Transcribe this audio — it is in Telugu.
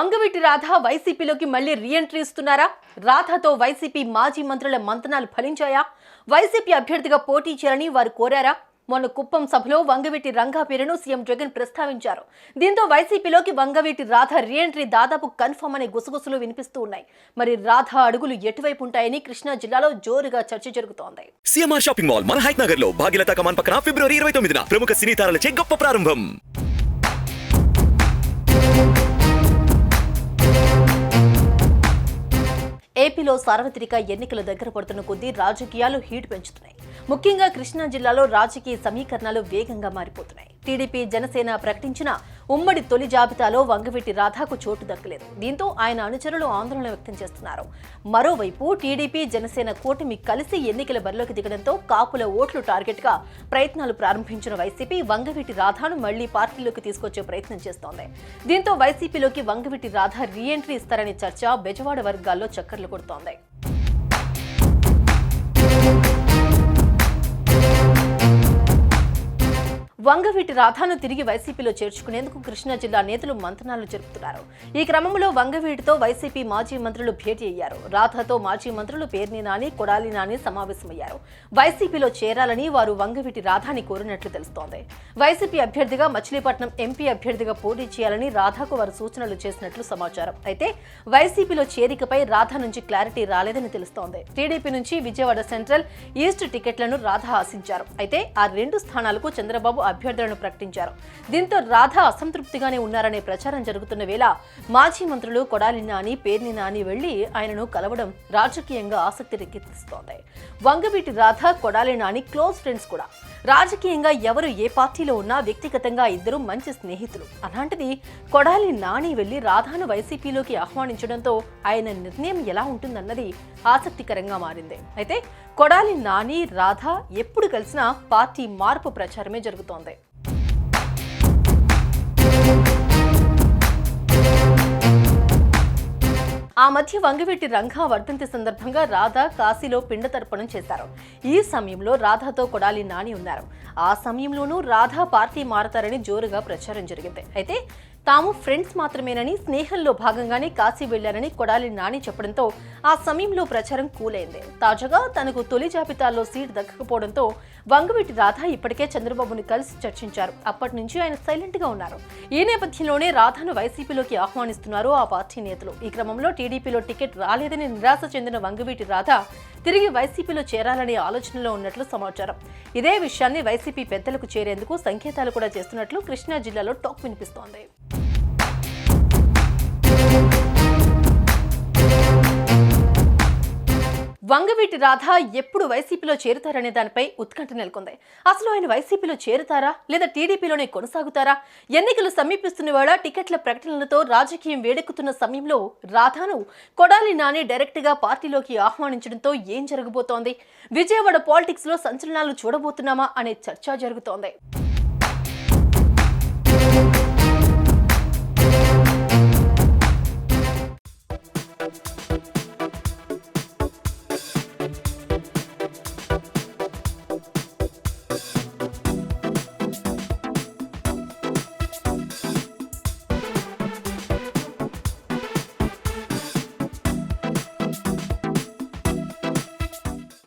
వంగవీటి రాధ వైసీపీలోకి మళ్ళీ రీఎంట్రీ ఇస్తున్నారా? రాధతో వైసీపీ మాజీ మంత్రుల మంతనాలు ఫలించాయా? వైసీపీ అభ్యర్థిగా పోటీ చేయాలని వారు కోరారా? మొన్న కుప్పం సభలో వంగవీటి రంగా పేరును సీఎం జగన్ ప్రస్తావించారు. దీంతో వైసీపీలోకి వంగవీటి రాధ రీఎంట్రీ దాదాపు కన్ఫర్మ్ అనే గుసగుసలు వినిపిస్తూ ఉన్నాయి. మరి రాధ అడుగులు ఎటువైపు ఉంటాయని కృష్ణా జిల్లాలో జోరుగా చర్చ జరుగుతోంది. సీఎంఆర్ షాపింగ్ మాల్ మన హైట్ నగర్లో భాగ్యలత కమాన్ పక్కన ఫిబ్రవరి ఇరవై తొమ్మిదిన ప్రముఖ సినీ తారలచే గొప్ప ప్రారంభం. ఏపీలో సార్వత్రిక ఎన్నికలు దగ్గర పడుతున్న కొద్దీ రాజకీయాలు హీట్ పెంచుతున్నాయి. ముఖ్యంగా కృష్ణా జిల్లాలో రాజకీయ సమీకరణాలు వేగంగా మారిపోతున్నాయి. టీడీపీ జనసేన ప్రకటించిన ఉమ్మడి తొలి జాబితాలో వంగవీటి రాధాకు చోటు దక్కలేదు. దీంతో ఆయన అనుచరులు ఆందోళన వ్యక్తం చేస్తున్నారు. మరోవైపు టీడీపీ జనసేన కూటమి కలిసి ఎన్నికల బరిలోకి దిగడంతో కాపుల ఓట్లు టార్గెట్గా ప్రయత్నాలు ప్రారంభించిన వైసీపీ వంగవీటి రాధాను మళ్ళీ పార్టీలోకి తీసుకొచ్చే ప్రయత్నం చేస్తోంది. దీంతో వైసీపీలోకి వంగవీటి రాధ రీఎంట్రీ ఇస్తారనే చర్చ బెజవాడ వర్గాల్లో చక్కర్లు కొడుతోంది. వంగవీటి రాధాను తిరిగి వైసీపీలో చేర్చుకునేందుకు కృష్ణా జిల్లా నేతలు మంతనాలు జరుపుతున్నారు. ఈ క్రమంలో వంగవీటితో వైసీపీ మాజీ మంత్రులు భేటీ అయ్యారు. రాధాతో మాజీ మంత్రులు పేర్ని నాని కొడాలి నాని సమావేశమయ్యారు. వైసీపీలో చేరాలని వారు వంగవీటి రాధాని కోరినట్లు తెలుస్తోంది. వైసీపీ అభ్యర్థిగా మచిలీపట్నం ఎంపీ అభ్యర్థిగా పోటీ చేయాలని రాధాకు వారు సూచనలు చేసినట్లు సమాచారం. అయితే వైసీపీలో చేరికపై రాధా నుంచి క్లారిటీ రాలేదని తెలుస్తోంది. టీడీపీ నుంచి విజయవాడ సెంట్రల్ ఈస్ట్ టికెట్లను రాధ ఆశించారు. అయితే ఆ రెండు స్థానాలకు చంద్రబాబు అభ్యర్థులను ప్రకటించారు. దీంతో రాధ అసంతృప్తిగానే ఉన్నారనే ప్రచారం జరుగుతున్న వేళ మాజీ మంత్రులు కొడాలి నాని పేర్ని నాని వెళ్ళి ఆయనను కలవడం రాజకీయంగా ఆసక్తి రేకెత్తిస్తోంది వంగవీటి రాధ కొడాలి నాని క్లోజ్ ఫ్రెండ్స్ కూడా. రాజకీయంగా ఎవరు ఏ పార్టీలో ఉన్నా వ్యక్తిగతంగా ఇద్దరు మంచి స్నేహితులు. అలాంటిది కొడాలి నాని వెళ్ళి రాధాను వైసీపీలోకి ఆహ్వానించడంతో ఆయన నిర్ణయం ఎలా ఉంటుందన్నది ఆసక్తికరంగా మారింది. అయితే కొడాలి నాని రాధ ఎప్పుడు కలిసినా పార్టీ మార్పు ప్రచారమే జరుగుతోంది. ఆ మధ్య వంగవీటి రంగా వర్ధంతి సందర్భంగా రాధ కాశీలో పిండ తర్పణం చేశారు. ఈ సమయంలో రాధాతో కొడాలి నాని ఉన్నారు. ఆ సమయంలోనూ రాధా పార్టీ మారతారని జోరుగా ప్రచారం జరిగింది. అయితే తాము ఫ్రెండ్స్ మాత్రమేనని స్నేహంలో భాగంగానే కాశీ వెళ్ళారని కొడాలి నాని చెప్పడంతో ఆ సమయంలో ప్రచారం కూలైంది. తాజాగా తనకు తొలి జాబితాలో సీట్ దక్కకపోవడంతో వంగవీటి రాధ ఇప్పటికే చంద్రబాబుని కలిసి చర్చించారు. అప్పటి నుంచి ఆయన సైలెంట్గా ఉన్నారు. ఈ నేపథ్యంలోనే రాధను వైసీపీలోకి ఆహ్వానిస్తున్నారు ఆ పార్టీ నేతలు. ఈ క్రమంలో టీడీపీలో టికెట్ రాలేదని నిరాశ చెందిన వంగవీటి రాధ తిరిగి వైసీపీలో చేరాలనే ఆలోచనలో ఉన్నట్లు సమాచారం. ఇదే విషయాన్ని వైసీపీ పెద్దలకు చేరేందుకు సంకేతాలు కూడా చేస్తున్నట్లు కృష్ణా జిల్లాలో టాక్ వినిపిస్తోంది. వంగవీటి రాధ ఎప్పుడు వైసీపీలో చేరుతారనే దానిపై ఉత్కంఠ నెలకొంది. అసలు ఆయన వైసీపీలో చేరుతారా? లేదా టీడీపీలోనే కొనసాగుతారా? ఎన్నికలు సమీపిస్తున్న వేళ టికెట్ల ప్రకటనలతో రాజకీయం వేడెక్కుతున్న సమయంలో రాధాను కొడాలి నాని డైరెక్ట్గా పార్టీలోకి ఆహ్వానించడంతో ఏం జరగబోతోంది? విజయవాడ పాలిటిక్స్లో సంచలనాలు చూడబోతున్నామా? అనే చర్చ జరుగుతోంది.